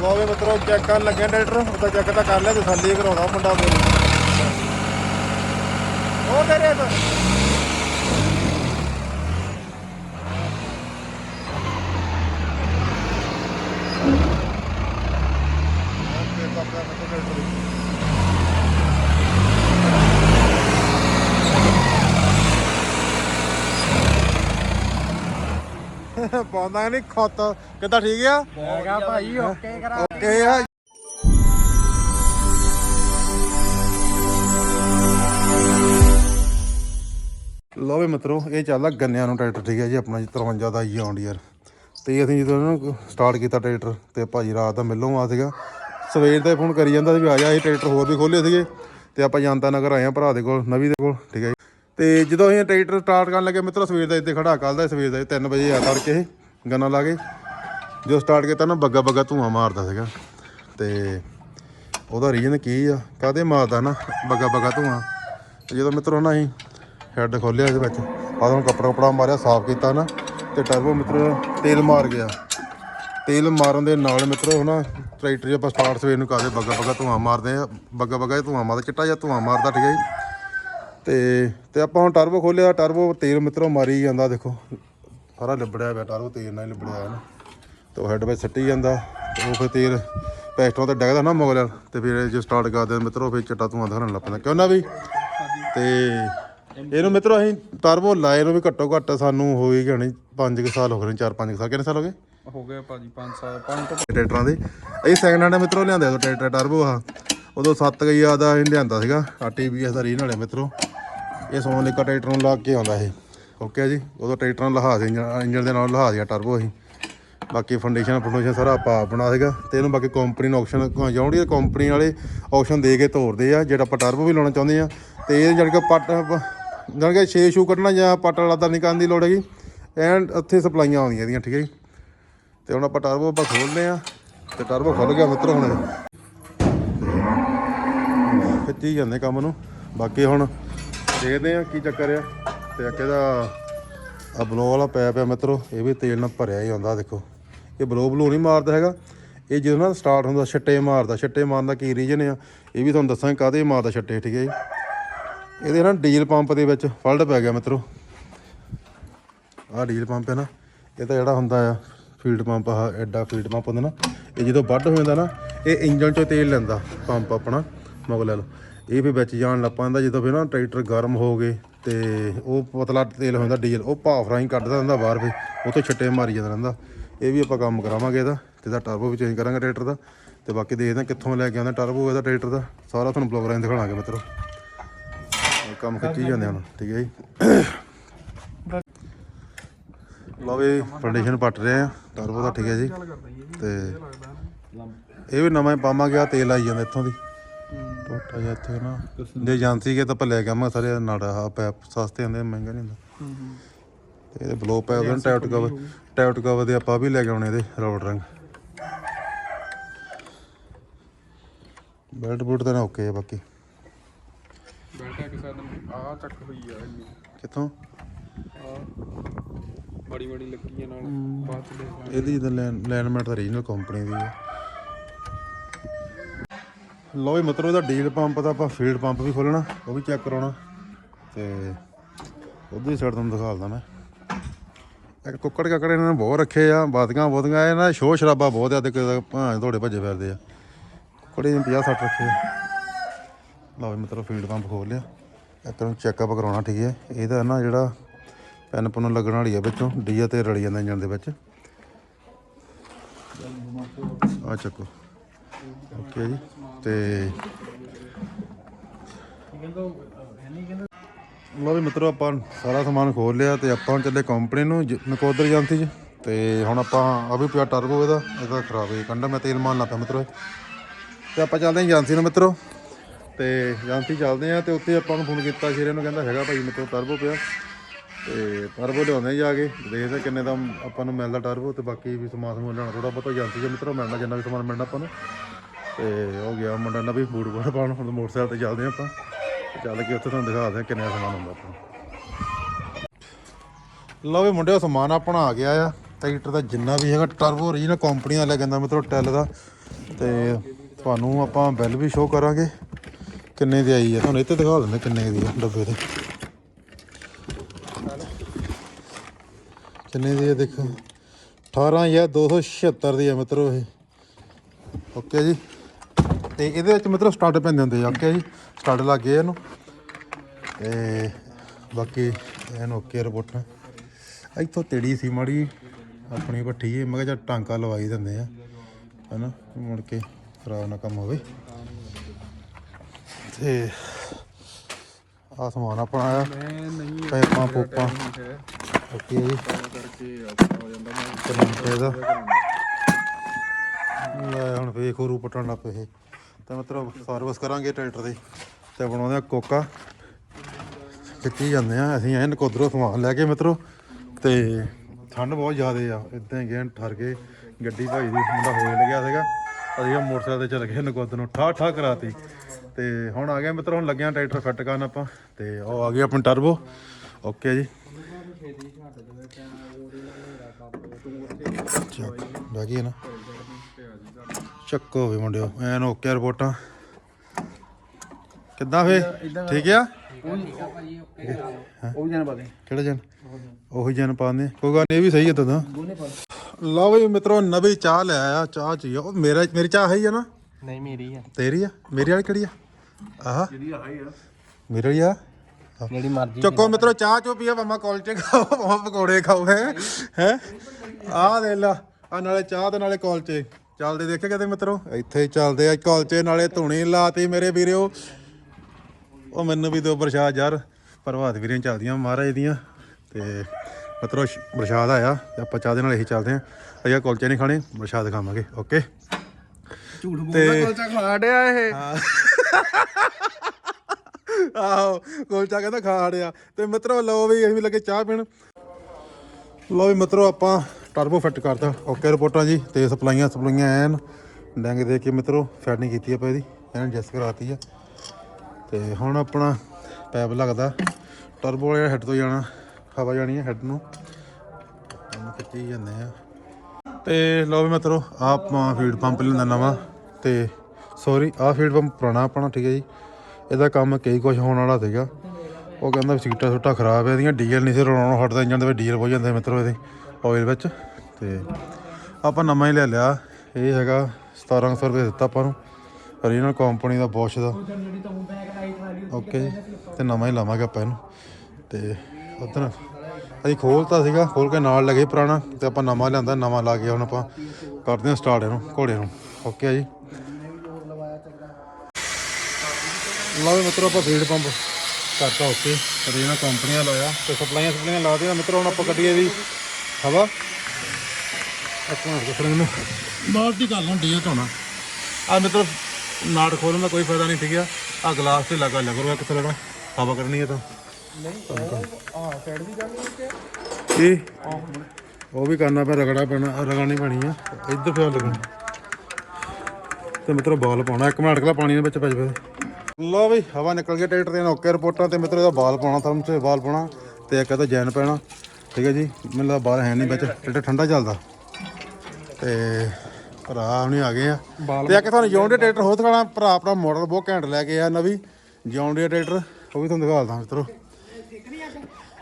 ਲੋ ਵੀ ਮਿੱਤਰੋ ਚੈੱਕ ਕਰਨ ਲੱਗੇ ਟਰੈਕਟਰ ਉਹਦਾ ਚੈੱਕ ਤਾਂ ਕਰ ਲਿਆ ਤੇ ਥੱਲੇ ਕਰਾਉਣਾ ਮੁੰਡਾ। ਮੇਰੇ ਉਹ ਤੇਰੇ ਤੋਂ ਓਕੇ ਬਾਬਾ ਮੈਂ ਟਰੈਕਟਰ ਪਾਉਂਦਾ ਨਹੀਂ ਖੁੱਤ। ਕਿੱਦਾਂ ਠੀਕ ਆ? ਹੈਗਾ ਭਾਈ ਓਕੇ ਕਰਾ। ਓਕੇ ਆ। ਲੋ ਵੀ ਮਿੱਤਰੋ ਇਹ ਚੱਲਦਾ ਗੰਨਿਆਂ ਨੂੰ ਟਰੈਕਟਰ ਠੀਕ ਹੈ ਜੀ ਆਪਣਾ ਜੀ 53 ਦਾ ਹੀ ਆਉਂਡ ਯਾਰ ਤੇ ਅਸੀਂ ਜਦੋਂ ਇਹਨੂੰ ਸਟਾਰਟ ਕੀਤਾ ਟਰੈਕਟਰ ਤੇ ਭਾਜੀ ਰਾਤ ਦਾ ਮਿਲੋਂ ਆ ਸੀਗਾ। ਸਵੇਰ ਦਾ ਫੋਨ ਕਰੀ ਜਾਂਦਾ ਸੀ ਵੀ ਆ ਜਾ ਇਹ ਟਰੈਕਟਰ ਹੋਰ ਵੀ ਖੋਲੇ ਸੀਗੇ। ਤੇ ਆਪਾਂ ਜਨਤਾ ਨਗਰ ਆਏ ਆ ਭਰਾ ਦੇ ਕੋਲ ਨਵੀ ਦੇ ਕੋਲ ਠੀਕ ਹੈ ਤੇ ਜਦੋਂ ਅਸੀਂ ਟਰੈਕਟਰ ਸਟਾਰਟ ਕਰਨ ਲੱਗੇ, ਮਿੱਤਰੋ ਸਵੇਰ ਦਾ ਇੱਥੇ ਖੜਾ ਕੱਲ ਦਾ, ਸਵੇਰ ਦਾ 3 ਵਜੇ ਆ ਤੜਕੇ ਇਹ, ਗੰਨਾ ਲਾ ਕੇ। ਜੋ ਸਟਾਰਟ ਕੀਤਾ ਨਾ, ਬੱਗਾ ਬੱਗਾ ਧੂਆਂ ਮਾਰਦਾ ਸੀਗਾ। ਤੇ ਉਹਦਾ ਰੀਜਨ ਕੀ ਆ? ਕਾਦੇ ਮਾਰਦਾ ਨਾ, ਬੱਗਾ ਬੱਗਾ ਧੂਆਂ? ਜਦੋਂ ਮਿੱਤਰੋ ਨਾ ਅਸੀਂ ਹੈੱਡ ਖੋਲਿਆ ਇਹਦੇ ਵਿੱਚ, ਆਹ ਹੁਣ ਕੱਪੜਾ ਕੱਪੜਾ ਮਾਰਿਆ, ਸਾਫ਼ ਕੀਤਾ ਨਾ, ਤੇ ਟਰਬੋ ਮਿੱਤਰੋ ਤੇਲ ਮਾਰ ਗਿਆ। ਤੇਲ ਮਾਰਨ ਦੇ ਨਾਲ ਮਿੱਤਰੋ ਹਨਾ ਟਰੈਕਟਰ ਜੇ ਆਪਾਂ ਸਟਾਰਟ ਸਵੇਰ ਨੂੰ ਕਰਦੇ ਬੱਗਾ ਬੱਗਾ ਧੂਆਂ ਮਾਰਦੇ ਆ, ਬੱਗਾ ਬੱਗਾ ਜਿਹਾ ਧੂਆਂ ਮਾਰਦਾ ਚਿੱਟਾ ਜਿਹਾ ਧੂਆਂ ਮਾਰਦਾ, ਠੀਕ ਹੈ ਜੀ? ਤੇ ਤੇ ਆਪਾਂ ਹੁਣ ਟਰਬੋ ਖੋਲਿਆ ਟਰਬੋ ਤੇਲ ਮਿੱਤਰੋ ਮਾਰੀ ਜਾਂਦਾ ਦੇਖੋ। ਸਾਰਾ ਲਿਬੜਿਆ ਪਿਆ ਟਰਬੋ ਤੇਲ ਨਾਲ ਲਿਬੜਿਆ ਹੈ ਨਾ ਤੇ ਹੈਡ ਵਿੱਚ ਸੱਟੀ ਜਾਂਦਾ ਉਹ ਫਿਰ ਤੇਲ ਪੈਸਟੋਂ ਤੇ ਡਗਦਾ ਨਾ ਮੋਗਲ ਤੇ ਫਿਰ ਜੋ ਸਟਾਰਟ ਕਰਦੇ ਮਿੱਤਰੋ ਫਿਰ ਚਿੱਟਾ ਧੂਆਂ ਦਿਖਣ ਲੱਗ ਪੈਂਦਾ। ਕਿਉਂ ਨਾ ਵੀ? ਤੇ ਇਹਨੂੰ ਮਿੱਤਰੋ ਅਸੀਂ ਟਰਬੋ ਲਾਏ ਨੂੰ ਵੀ ਘੱਟੋ ਘੱਟ ਸਾਨੂੰ ਹੋਈ ਗਣੀ 5 ਸਾਲ ਹੋ ਗਏ 4-5 ਸਾਲ। ਕਿੰਨੇ ਸਾਲ ਹੋ ਗਏ? ਹੋ ਗਏ ਭਾਜੀ 5 ਸਾਲ 5 ਤੋਂ ਟਰੈਕਟਰਾਂ ਦੇ। ਇਹ ਸੈਕਿੰਡ ਹੈਂਡ ਮਿੱਤਰੋ ਲਿਆਂਦੇ ਟਰੈਕਟਰ ਟਰਬੋ ਆ। ਉਦੋਂ 7 ਗਈਆ ਦਾ ਅਸੀਂ ਲਿਆਂਦਾ ਸੀਗਾ ਆ TVS ਦਾ ਰੀਨ ਵਾਲੇ ਮਿੱਤਰੋ। ਇਹ ਸੋਨਿਕਾ ਟਰੈਕਟਰ ਨੂੰ ਲਾ ਕੇ ਆਉਂਦਾ ਇਹ। ਓਕੇ ਜੀ, ਉਦੋਂ ਟਰੈਕਟਰਾਂ ਨੂੰ ਲਹਾ ਸੀ ਇੰਜਨ ਦੇ ਨਾਲ ਲਹਾ ਦਿਆ ਟਰਬੋ ਅਸੀਂ ਬਾਕੀ ਫਾਊਂਡੇਸ਼ਨ ਫਾਊਂਡੇਸ਼ਨ ਸਾਰਾ ਆਪਾਂ ਆਪਣਾ ਸੀਗਾ ਤੇ ਇਹਨੂੰ ਬਾਕੀ ਕੰਪਨੀ ਨੂੰ ਆਪਸ਼ਨ ਜੌਂਡੀ ਕੰਪਨੀ ਵਾਲੇ ਆਪਸ਼ਨ ਦੇ ਕੇ ਤੋਰਦੇ ਆ, ਜਿਹੜਾ ਆਪਾਂ ਟਰਬੋ ਵੀ ਲਾਉਣਾ ਚਾਹੁੰਦੇ ਆ। ਤੇ ਇਹ ਜਾਣੀ ਕਿ ਪੱਟ ਜਾਣੀ ਕਿ 6 ਸ਼ੂ ਕੱਢਣਾ ਜਾਂ ਪੱਟ ਲਾਦਾ ਤਾਂ ਨਹੀਂ ਕਰਨ ਦੀ ਲੋੜ ਹੈਗੀ। ਐਂਡ ਇੱਥੇ ਸਪਲਾਈਆਂ ਆਉਂਦੀਆਂ ਇਹਦੀਆਂ, ਠੀਕ ਹੈ ਜੀ। ਤੇ ਹੁਣ ਆਪਾਂ ਟਰਬੋ ਆਪਾਂ ਖੋਲਦੇ ਆ ਤੇ ਟਰਬੋ ਖੁੱਲ ਗਿਆ ਮਿੱਤਰ ਹੁਣ। ਖਿੱਚੀ ਜਾਂਦੇ ਕੰਮ ਨੂੰ। ਬਾਕੀ ਹੁਣ ਦੇਖਦੇ ਆ ਕੀ ਚੱਕਰ ਆ। ਤੇ ਇੱਕ ਇਹਦਾ ਆ ਬਲੋ ਵਾਲਾ ਪੈਪ ਆ ਮਿੱਤਰੋ, ਇਹ ਵੀ ਤੇਲ ਨਾਲ ਭਰਿਆ ਹੀ ਆਉਂਦਾ, ਦੇਖੋ। ਇਹ ਬਲੋ ਬਲੋ ਨਹੀਂ ਮਾਰਦਾ ਹੈਗਾ। ਇਹ ਜਦੋਂ ਨਾ ਸਟਾਰਟ ਹੁੰਦਾ, ਛੱਟੇ ਮਾਰਦਾ, ਛੱਟੇ ਮਾਰਨ ਦਾ ਕੀ ਰੀਜਨ ਆ? ਇਹ ਵੀ ਤੁਹਾਨੂੰ ਦੱਸਾਂ ਕਾਹਦੇ ਮਾਰਦਾ ਛੱਟੇ, ਠੀਕ ਹੈ ਜੀ। ਇਹਦੇ ਨਾ ਡੀਜ਼ਲ ਪੰਪ ਦੇ ਵਿੱਚ ਫਲਟ ਪੈ ਗਿਆ ਮਿੱਤਰੋ। ਆਹ ਡੀਜ਼ਲ ਪੰਪ ਹੈ ਨਾ, ਇਹ ਤਾਂ ਜਿਹੜਾ ਹੁੰਦਾ ਆ ਫੀਲਡ ਪੰਪ ਆ ਐਡਾ ਫੀਲਡ ਪੰਪ ਹੁੰਦਾ ਨਾ, ਇਹ ਜਦੋਂ ਵੱਢ ਹੋ ਜਾਂਦਾ ਨਾ, ਇਹ ਇੰਜਨ ਚੋਂ ਤੇਲ ਲੈਂਦਾ ਪੰਪ ਆਪਣਾ ਮੁਗਲ ਵਾਲਾ ਇਹ ਵੀ ਵਿੱਚ ਜਾਣ ਲੱਗ ਪੈਂਦਾ, ਜਦੋਂ ਫਿਰ ਨਾ ਟਰੈਕਟਰ ਗਰਮ ਹੋ ਗਏ ਤੇ ਉਹ ਪਤਲਾ ਤੇਲ ਹੁੰਦਾ ਡੀਜ਼ਲ, ਉਹ ਭਾਫ ਰਾਹੀਂ ਕੱਢਦਾ ਰਹਿੰਦਾ ਬਾਹਰ ਵੀ ਉੱਥੋਂ ਤੋਂ ਛੱਟੇ ਮਾਰੀ ਜਾਂਦਾ ਰਹਿੰਦਾ। ਇਹ ਵੀ ਆਪਾਂ ਕੰਮ ਕਰਾਵਾਂਗੇ ਇਹਦਾ, ਤੇ ਇਹਦਾ ਟਰਬੋ ਵੀ ਚੇਂਜ ਕਰਾਂਗੇ ਟਰੈਕਟਰ ਦਾ। ਤੇ ਬਾਕੀ ਦੇਖਦੇ ਹਾਂ ਕਿੱਥੋਂ ਲੈ ਕੇ ਆਉਂਦਾ ਟਰਬੋ ਇਹਦਾ ਟਰੈਕਟਰ ਦਾ। ਸਾਰਾ ਤੁਹਾਨੂੰ ਬਲੌਗ ਰਾਹੀਂ ਦਿਖਾਵਾਂਗੇ ਮਿੱਤਰੋ। ਇਹ ਕੰਮ ਖਿੱਚੀ ਜਾਂਦੇ ਹੁਣ, ਠੀਕ ਹੈ ਜੀ। ਲਓ ਵੀ ਫਾਊਂਡੇਸ਼ਨ ਪੱਟ ਰਹੇ ਆ ਟਰਬੋ ਦਾ ਠੀਕ ਹੈ ਜੀ। ਤੇ ਇਹ ਵੀ ਨਵਾਂ ਹੀ ਪਾਵਾਂਗੇ ਆ ਤੇਲ ਆਈ ਜਾਂਦਾ ਇੱਥੋਂ ਦੀ। ਟੋਟਾ ਜਿਹਾ ਇੱਥੇ ਨਾ। ਜੇ ਏਜੰਸੀ ਕੇ ਤਾਂ ਆਪਾਂ ਲੈ ਕੇ ਆਵਾਂਗੇ ਸਾਰੇ ਨਾਲ ਆ ਪੈਪ ਸਸਤੇ ਹੁੰਦੇ ਮਹਿੰਗਾ ਨਹੀਂ ਹੁੰਦਾ। ਤੇ ਇਹਦੇ ਬਲੋ ਪੈਪ ਦੇ ਟਾਈਟ ਕਵਰ ਟਾਈਟ ਕਵਰ ਦੇ ਆਪਾਂ ਵੀ ਲੈ ਕੇ ਆਉਣੇ ਇਹਦੇ ਰਬੜ ਰੰਗ। ਬੈਲਟ ਬੂਟ ਤਾਂ ਓਕੇ ਆ ਬਾਕੀ। ਬੈਠਾ ਕਿਸੇ ਦਿਨ ਆ ਚੱਕ ਹੋਈ ਆ ਇੰਨੀ। ਕਿੱਥੋਂ? ਆ ਬੜੀ ਬੜੀ ਲੱਗੀ ਨਾਲ। ਬਾਅਦ ਚ ਇਹਦੀ ਤਾਂ ਲੈਂਡਮੈਟ ਤਾਂ ਰੀਜਨਲ ਕੰਪਨੀ ਦੀ ਹੈ ਲਓ ਵੀ ਮਤਲਬ ਇਹਦਾ ਡੀਲ ਪੰਪ ਦਾ ਆਪਾਂ ਫੀਲਡ ਪੰਪ ਵੀ ਖੋਲਣਾ ਉਹ ਵੀ ਚੈੱਕ ਕਰਾਉਣਾ। ਤੇ ਉਹਦੀ ਸਾਈਡ ਤੁਹਾਨੂੰ ਦਿਖਾਲਦਾ ਮੈਂ। ਇੱਕ ਕੁੱਕੜ ਕੱਕੜ ਇਹਨਾਂ ਨੇ ਬਹੁਤ ਰੱਖੇ ਆ ਬਾਦੀਆਂ ਬੋਦੀਆਂ ਇਹ ਨਾ ਸ਼ੋਰ ਸ਼ਰਾਬਾ ਬਹੁਤ ਆ, ਤੇ ਕਿਤੇ ਭਾਂ ਦੌੜੇ ਭੱਜੇ ਫਿਰਦੇ ਆ। ਕੁੱਕੜੇ ਨੇ 50 60 ਰੱਖੇ ਆ। ਲਓ ਵੀ ਮਤਲਬ ਫੀਲਡ ਪੰਪ ਖੋਲ ਲਿਆ। ਇੱਕ ਨੂੰ ਚੈੱਕਅਪ ਕਰਾਉਣਾ, ਠੀਕ ਹੈ। ਇਹਦਾ ਨਾ ਜਿਹੜਾ ਪੈਨ ਪੁੰਨ ਲੱਗਣ ਵਾਲੀ ਆ ਵਿੱਚੋਂ, ਡੀਆ ਤੇ ਰਲੀ ਜਾਂਦਾ ਇੰਜਨ ਦੇ ਵਿੱਚ। ਆ ਚੱਕੋ। ਓਕੇ ਜੀ, ਤੇ ਲੋ ਵੀ ਮਿੱਤਰੋ, ਆਪਾਂ ਸਾਰਾ ਸਮਾਨ ਖੋਲ ਲਿਆ ਤੇ ਆਪਾਂ ਚੱਲੇ ਕੰਪਨੀ ਨੂੰ ਨਕੋਦਰ ਏਜੰਸੀ 'ਚ। ਤੇ ਹੁਣ ਆਪਾਂ ਆ ਵੀ ਪਿਆ ਟਰਬੋ ਇਹਦਾ ਇਹਦਾ ਖਰਾਬ ਹੈ ਕੰਡਾ ਮੈਂ ਤੇਲ ਮਾਰਨਾ ਪਿਆ ਮਿੱਤਰੋ ਤੇ ਆਪਾਂ ਚੱਲਦੇ ਹਾਂ ਏਜੰਸੀ ਨੂੰ ਮਿੱਤਰੋ। ਤੇ ਏਜੰਸੀ ਚੱਲਦੇ ਆ ਤੇ ਉੱਥੇ ਆਪਾਂ ਨੂੰ ਫੋਨ ਕੀਤਾ, ਸ਼ੇਰੇ ਨੂੰ ਕਹਿੰਦਾ ਹੈਗਾ ਭਾਈ ਮਿੱਤਰੋ, ਟਰਬੋ ਪਿਆ। ਤੇ ਟਰਬੋ ਲਿਆਉਂਦੇ ਜਾ ਕੇ, ਦੇਖਦੇ ਕਿੰਨੇ ਦਾ ਆਪਾਂ ਨੂੰ ਮਿਲਦਾ ਟਰਬੋ ਤੇ ਬਾਕੀ ਵੀ ਸਮਾਨ ਸਮੂਨ ਲੈਣਾ ਥੋੜਾ ਬਹੁਤਾ ਏਜੰਸੀ 'ਚ ਮਿੱਤਰੋ, ਮਿਲਣਾ ਜਿੰਨਾ ਵੀ ਸਮਾਨ ਮਿਲਣਾ ਆਪਾਂ ਨੂੰ। ਤੇ ਹੋ ਗਿਆ ਮੁੰਡਾ ਨਾ ਵੀ ਬੂਟ ਬੂਟ ਪਾਉਣ, ਹੁਣ ਮੋਟਰਸਾਈਕਲ ਤੇ ਚੱਲਦੇ ਹਾਂ ਆਪਾਂ। ਚੱਲ ਕੇ ਉੱਥੇ ਤੁਹਾਨੂੰ ਦਿਖਾਉਂਦੇ ਹਾਂ ਕਿੰਨੇ ਦਾ ਸਮਾਨ ਹੁੰਦਾ ਆਪਾਂ ਲਓ ਵੀ ਮੁੰਡਿਓ, ਸਮਾਨ ਆਪਣਾ ਆ ਗਿਆ ਆ। ਟਰੈਕਟਰ ਦਾ ਜਿੰਨਾ ਵੀ ਹੈਗਾ ਟਰਬੋ ਓਰੀਜਨਲ ਕੰਪਨੀ ਦਾ ਲੈ ਜਾਂਦਾ ਮਿੱਤਰੋ ਟੈਲ ਦਾ। ਤੇ ਤੁਹਾਨੂੰ ਆਪਾਂ ਬਿੱਲ ਵੀ ਸ਼ੋਅ ਕਰਾਂਗੇ। ਕਿੰਨੇ ਦੀ ਆਈ ਹੈ ਤੁਹਾਨੂੰ ਇੱਥੇ ਦਿਖਾ ਦਿੰਦੇ ਕਿੰਨੇ ਦੀ ਆ, ਡੱਬੇ ਤੇ। ਕਿੰਨੇ ਦੀ ਹੈ ਦੇਖੋ। 18 ਜਾਂ 276 ਦੀ ਹੈ ਮਿੱਤਰੋ ਇਹ। ਓਕੇ ਜੀ। ਤੇ ਇਹਦੇ ਵਿੱਚ ਮਤਲਬ ਸਟਾਰਟ ਪੈਂਦੇ ਹੁੰਦੇ ਆ। ਓਕੇ ਜੀ। ਸਟਾਰਟ ਲੱਗ ਗਏ ਇਹਨੂੰ। ਤੇ ਬਾਕੀ ਇਹਨੂੰ ਓਕੇ ਰਿਪੋਰਟਾਂ। ਇੱਥੋਂ ਤੇੜੀ ਸੀ ਮਾੜੀ ਆਪਣੀ ਭੱਠੀ ਹੈ ਮੈਂ ਕਿਹਾ ਟਾਂਕਾ ਲਵਾਈ ਦਿੰਦੇ ਆ। ਹਨਾ। ਮੁੜ ਕੇ ਖਰਾਬ ਨਾ ਕੰਮ ਹੋਵੇ। ਤੇ ਆ ਸਮਾਨ ਆਪਣਾ ਆਇਆ ਪੈਪਾਂ। ਪੋਪਾਂ ਓਕੇ ਜੀ। ਤਾਂ ਔਖਾ ਹੋ ਜਾਂਦਾ ਮੈਂ। ਕਰੰਟ ਇਹਦਾ। ਲੈ ਹੁਣ ਵੇਖ ਹੋਰੂ ਪਟਣ ਲੱਗ ਪਏ ਇਹ। ਤੇ ਮਤਲਬ ਸਰਵਿਸ ਕਰਾਂਗੇ ਟਰੈਕਟਰ ਦੀ ਤੇ ਬਣਾਉਂਦੇ ਆ ਕੋਕਾ। ਖਿੱਚੀ ਜਾਂਦੇ ਆ, ਅਸੀਂ ਐਨ ਨਕੋਦਰੋਂ ਸਮਾਨ ਲੈ ਕੇ ਮਿੱਤਰੋ। ਤੇ ਠੰਡ ਬਹੁਤ ਜ਼ਿਆਦੇ ਆ, ਇਦਾਂ ਹੀ ਗਏ ਠਰ ਕੇ ਗੱਡੀ ਭਾਈ ਦੀ ਮੁੰਡਾ ਹੋਏ ਲੱਗਿਆ ਸੀਗਾ। ਅਸੀਂ ਉਹ ਮੋਟਰਸਾਈਕਲ ਤੇ ਚਲ ਗਏ ਨਕੋਦਰ ਨੂੰ ਠਾ ਠਾ ਕਰਾਤੀ। ਤੇ ਹੁਣ ਆ ਗਏ ਮਿੱਤਰੋ, ਹੁਣ ਲੱਗਿਆ ਟਰੈਕਟਰ ਫਿੱਟ ਕਰਨ ਆਪਾਂ। ਤੇ ਉਹ ਆ ਗਈ ਆਪਣੀ ਟਰਬੋ ਓਕੇ ਜੀ। ਚੱਕ ਬਹਿ ਗਈ ਨਾ। ਚੱਕੋ ਵੀ ਮੁੰਡਿਓ ਐਨ ਓਕੇ ਰਿਪੋਰਟਾਂ। ਕਿੱਦਾਂ ਫੇ? ਠੀਕ ਆ? ਉਹ ਕਿਹੜਾ ਜਨ ਉਹੀ ਜਨ ਪਾਉਂਦੇ ਕੋਈ ਗੱਲ ਇਹ ਵੀ ਸਹੀ ਹੈ ਤਾਂ ਲਓ ਵੀ ਮਿੱਤਰੋ ਨਵੀਂ ਚਾਹ ਲੈ ਆਇਆ ਚਾਹ ਚ ਉਹ ਮੇਰਾ ਮੇਰੀ ਚਾਹ ਹੈ ਹੀ ਆ ਨਾ? ਨਹੀਂ ਮੇਰੀ ਆ। ਤੇਰੀ ਆ? ਮੇਰੀ ਵਾਲੀ ਕਿਹੜੀ ਆ? ਆਹ। ਜਿਹੜੀ ਆ ਹੀ ਆ। ਮੇਰੀ ਵਾਲੀ ਆ? ਜਿਹੜੀ ਮਰਜ਼ੀ ਚੱਕੋ ਮਿੱਤਰੋ ਚਾਹ ਚੋ ਪੀਆ ਮਮਾ ਕੁਲਚੇ ਖਾਓ ਮਮਾ ਪਕੌੜੇ ਖਾਓ ਹੈ? ਹੈ? ਆਹ ਦੇ ਲਾ ਆ ਨਾਲੇ ਚਾਹ ਤੇ ਨਾਲੇ ਕੁਲਚੇ ਚੱਲਦੇ ਦੇਖੇ ਕਦੇ ਮਿੱਤਰੋ? ਇੱਥੇ ਹੀ ਚੱਲਦੇ ਆ ਕੁਲਚੇ ਨਾਲੇ ਧੂਣੀ ਲਾਤੀ ਮੇਰੇ ਵੀਰਿਓ। ਉਹ ਮੈਨੂੰ ਵੀ ਦੋ ਪ੍ਰਸ਼ਾਦ ਯਾਰ ਪ੍ਰਭਾਤ ਵੀਰਾਂ ਚੱਲਦੀਆਂ ਮਹਾਰਾਜ ਦੀਆਂ। ਤੇ ਮਿੱਤਰੋ ਪ੍ਰਸ਼ਾਦ ਆਇਆ ਤੇ ਆਪਾਂ ਚਾਹ ਦੇ ਨਾਲ ਇਹੀ ਚੱਲਦੇ ਆ ਅਜਾ ਕੁਲਚੇ ਨਹੀਂ ਖਾਣੇ ਪ੍ਰਸ਼ਾਦ ਖਾਵਾਂਗੇ ਓਕੇ ਝੂਠ ਬੋਲਦਾ ਕੁਲਚਾ ਖਾ ਡਿਆ ਇਹ। ਆਹੋ ਕੁਲਚਾ ਕਹਿੰਦਾ ਖਾ ਹੜਿਆ। ਤੇ ਮਿੱਤਰੋ, ਲਓ ਵੀ, ਅਸੀਂ ਵੀ ਲੱਗੇ ਚਾਹ ਪੀਣ। ਲਓ ਵੀ ਮਿੱਤਰੋ, ਆਪਾਂ ਟਰਬੋ ਫਿੱਟ ਕਰਤਾ। ਓਕੇ ਰਿਪੋਰਟਾਂ ਜੀ, ਤੇ ਸਪਲਾਈਆਂ ਸਪਲਾਈਆਂ ਐਨ ਡੰਗ ਦੇ ਕੇ ਮਿੱਤਰੋ ਫੈਟਿੰਗ ਕੀਤੀ ਆਪਾਂ ਇਹਦੀ। ਐਨ ਜੈਸ ਕਰਾਤੀ ਆ। ਤੇ ਹੁਣ ਆਪਣਾ ਪੈਪ ਲੱਗਦਾ। ਟਰਬੋ ਵਾਲੇ ਹੈੱਡ ਤੋਂ ਜਾਣਾ, ਹਵਾ ਜਾਣੀ ਹੈ ਹੈੱਡ ਨੂੰ। ਇਹਨੂੰ ਖਿੱਚੀ ਜਾਂਦੇ ਆ। ਤੇ ਲਓ ਵੀ ਮਿੱਤਰੋ, ਆਹ ਆਪਾਂ ਫੀਡ ਪੰਪ ਲੈਂਦਾ ਨਵਾਂ। ਤੇ ਸੌਰੀ ਆਹ ਫੀਡ ਪੰਪ ਪੁਰਾਣਾ ਆਪਣਾ, ਠੀਕ ਹੈ ਜੀ। ਇਹਦਾ ਕੰਮ ਕਈ ਕੁਝ ਹੋਣ ਵਾਲਾ ਸੀਗਾ। ਉਹ ਕਹਿੰਦਾ ਵੀ ਸੀਟਾਂ ਸੁੱਟਾਂ ਖਰਾਬ ਹੈ ਇਹਦੀਆਂ ਡੀਜ਼ਲ ਨਹੀਂ ਸੀ ਰਲਾਉਣੋਂ ਹਟਦਾ ਇੰਜਣ ਦੇ ਵਿੱਚ ਡੀਜ਼ਲ ਹੋ ਜਾਂਦੇ ਮਿੱਤਰੋ ਇਹਦੇ ਆਇਲ ਵਿੱਚ। ਤੇ ਆਪਾਂ ਨਵਾਂ ਹੀ ਲੈ ਲਿਆ, ਇਹ ਹੈਗਾ 1700 ਰੁਪਏ ਦਿੱਤਾ ਆਪਾਂ ਨੂੰ ਓਰੀਜਨਲ ਕੰਪਨੀ ਦਾ ਬੋਸ਼ ਦਾ। ਓਕੇ ਜੀ ਤੇ ਨਵਾਂ ਹੀ ਲਾਵਾਂਗੇ ਆਪਾਂ ਇਹਨੂੰ। ਤੇ ਉਧਰ ਅਸੀਂ ਖੋਲਤਾ ਸੀਗਾ, ਖੋਲ ਕੇ ਨਾਲ ਲੱਗੇ ਪੁਰਾਣਾ, ਤੇ ਆਪਾਂ ਨਵਾਂ ਲਿਆਂਦਾ, ਨਵਾਂ ਲਾ ਕੇ ਹੁਣ ਆਪਾਂ ਕਰਦੇ ਹਾਂ ਸਟਾਰਟ ਇਹਨੂੰ ਘੋੜੇ ਨੂੰ। ਓਕੇ ਜੀ। ਲਓ ਵੀ ਮਿੱਤਰੋ ਆਪਾਂ ਫੀਡ ਪੰਪ ਕਰਤਾ ਓਕੇ ਰੀਨਾ ਕੰਪਨੀਆਂ ਲਾਇਆ ਤੇ ਸਪਲਾਈਆਂ ਸਪਲਾਈਆਂ ਲਾ ਦਿੱਤੀਆਂ ਮਿੱਤਰੋ ਹੁਣ ਆਪਾਂ ਕੱਢੀਏ ਵੀ ਹਵਾ। ਆਪਾਂ ਦੱਸਣ ਨੂੰ ਬਾਲਟੀ ਕਰ ਲਵਾਂ ਡੀਜ਼ਲ ਧੋਣਾ ਆ ਮਿੱਤਰੋ ਨਾੜ ਖੋਲਣ ਦਾ ਕੋਈ ਫਾਇਦਾ ਨਹੀਂ ਠੀਕ ਆ ਆ ਗਲਾਸ ਤੇ ਲਗਾ ਕਰੋ ਕਿੱਥੇ ਲੈਣਾ ਹਵਾ ਕਰਨੀ ਹੈ। ਤਾਂ ਆ ਸਾਈਡ ਵੀ ਜਾਣੀ ਕਿ? ਕੀ ਉਹ ਵੀ ਕਰਨਾ ਪਿਆ ਰਗੜਾ ਪੈਣਾ ਰਗੜਨੀ ਪੈਣੀ ਆ। ਇੱਧਰ ਫਿਰ ਲੱਗਣਾ। ਤੇ ਮਿੱਤਰੋ ਬਾਲ ਪਾਉਣਾ। ਇੱਕ ਮਿੰਟ ਅਟਕਲਾ ਪਾਣੀ ਦੇ ਵਿੱਚ ਪੈ ਜਾਵੇ। ਲਓ ਵੀ ਹਵਾ ਨਿਕਲ ਗਈ ਟਰੈਕਟਰ ਦੇ ਓਕੇ ਰਿਪੋਰਟਾਂ ਤੇ ਮਿੱਤਰੋ ਇਹਦਾ ਬਾਲ ਪਾਉਣਾ ਥਰਮ ਤੇ ਬਾਲ ਪਾਉਣਾ ਤੇ ਇੱਕ ਇਹਦਾ ਜੈਨ ਪੈਣਾ ਠੀਕ ਹੈ ਜੀ? ਮੈਨੂੰ ਲੱਗਦਾ ਬਾਲ ਹੈ ਨਹੀਂ ਵਿੱਚ ਟਰੈਕਟਰ ਠੰਡਾ ਚੱਲਦਾ। ਤੇ ਭਰਾ ਹੁਣੀ ਆ ਗਏ ਆ। ਤੇ ਇੱਕ ਤੁਹਾਨੂੰ ਜੌਂਡੇ ਟਰੈਕਟਰ ਹੋਰ ਦਿਖਾਣਾ ਭਰਾ ਆਪਣਾ ਮਾਡਲ ਬਹੁਤ ਘੈਂਟ ਲੈ ਕੇ ਆ ਨਵੀਂ ਜੌਂਡੇ ਟਰੈਕਟਰ ਉਹ ਵੀ ਤੁਹਾਨੂੰ ਦਿਖਾਉਂਦਾ ਮਿੱਤਰੋ।